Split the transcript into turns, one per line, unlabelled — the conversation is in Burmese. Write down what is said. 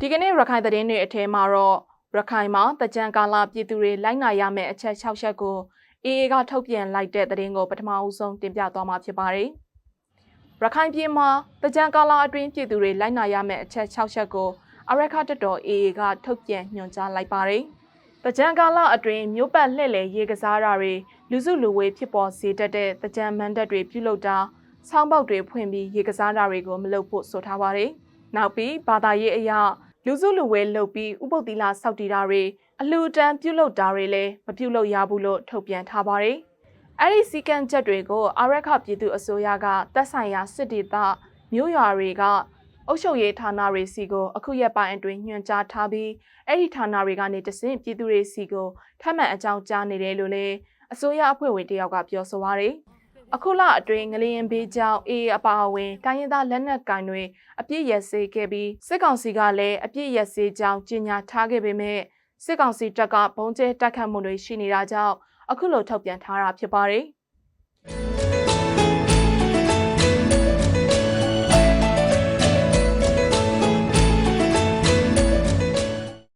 ဒီကနေ့ရခိုင်သတင်းတွေအထဲမှာတော့ရခိုင်မှာတကြံကာလပြည်သူတွေလိုက်နာရမယ့်အချက်၆ချက်ကိုအေအေကထုတ်ပြန်လိုက်တဲ့သတင်းကိုပထမအဦးဆုံးတင်ပြသွားမှာဖြစ်ပါတယ်။ရခိုင်ပြည်မှာတကြံကာလအတွင်းပြည်သူတွေလိုက်နာရမယ့်အချက်၆ချက်ကိုအရက်ခတက်တော်အေအေကထုတ်ပြန်ညွှန်ကြားလိုက်ပါတယ်။တကြံကာလအတွင်းမြို့ပတ်လှည့်လည်ရေကစားတာတွေလူစုလူဝေးဖြစ်ပေါ်စေတတ်တဲ့တကြံမန်တပ်တွေပြုလုပ်တာဆောင်းပေါက်တွေဖွင့်ပြီးရေကစားတာတွေကိုမလုပ်ဖို့ဆိုထားပါတယ်။နောက်ပြီးဘာသာရေးအရာ လူစုလူဝဲလုပ်ပြီးဥပုပ်သီလစောက်တည်တာတွေအလှူဒန်းပြုလုပ်တာတွေလည်းမပြုလုပ်ရဘူးလို့ထုတ်ပြန်ထားပါတယ်။အဲ့ဒီစီကံချက်တွေကိုအာရက်ခပြည်သူအစိုးရကတက်ဆိုင်ရာစစ်ဒေသမြို့ရွာတွေကအုပ်ချုပ်ရေးဌာနတွေစီကိုအခုရက်ပိုင်းအတွင်းညွှန်ကြားထားပြီးအဲ့ဒီဌာနတွေကနေတဆင့်ပြည်သူတွေစီကိုထပ်မံအကြောင်းကြားနေတယ်လို့လည်းအစိုးရအဖွဲ့ဝင်တယောက်ကပြောဆိုပါရယ် အခုလအတွင်းငလျင်ဘေးကြောင့်အေးအပါအဝင်တိုင်းရင်းသားလက်နက်ကင်တွေအပြည့်ရစေခဲ့ပြီးစစ်ကောင်စီကလည်းအပြည့်ရစေကြောင်းကြေညာထားခဲ့ပေမဲ့စစ်ကောင်စီတပ်ကဘုံကျဲတိုက်ခတ်မှုတွေရှိနေတာကြောင့်အခုလိုထုတ်ပြန်ထားတာဖြစ်ပါတယ်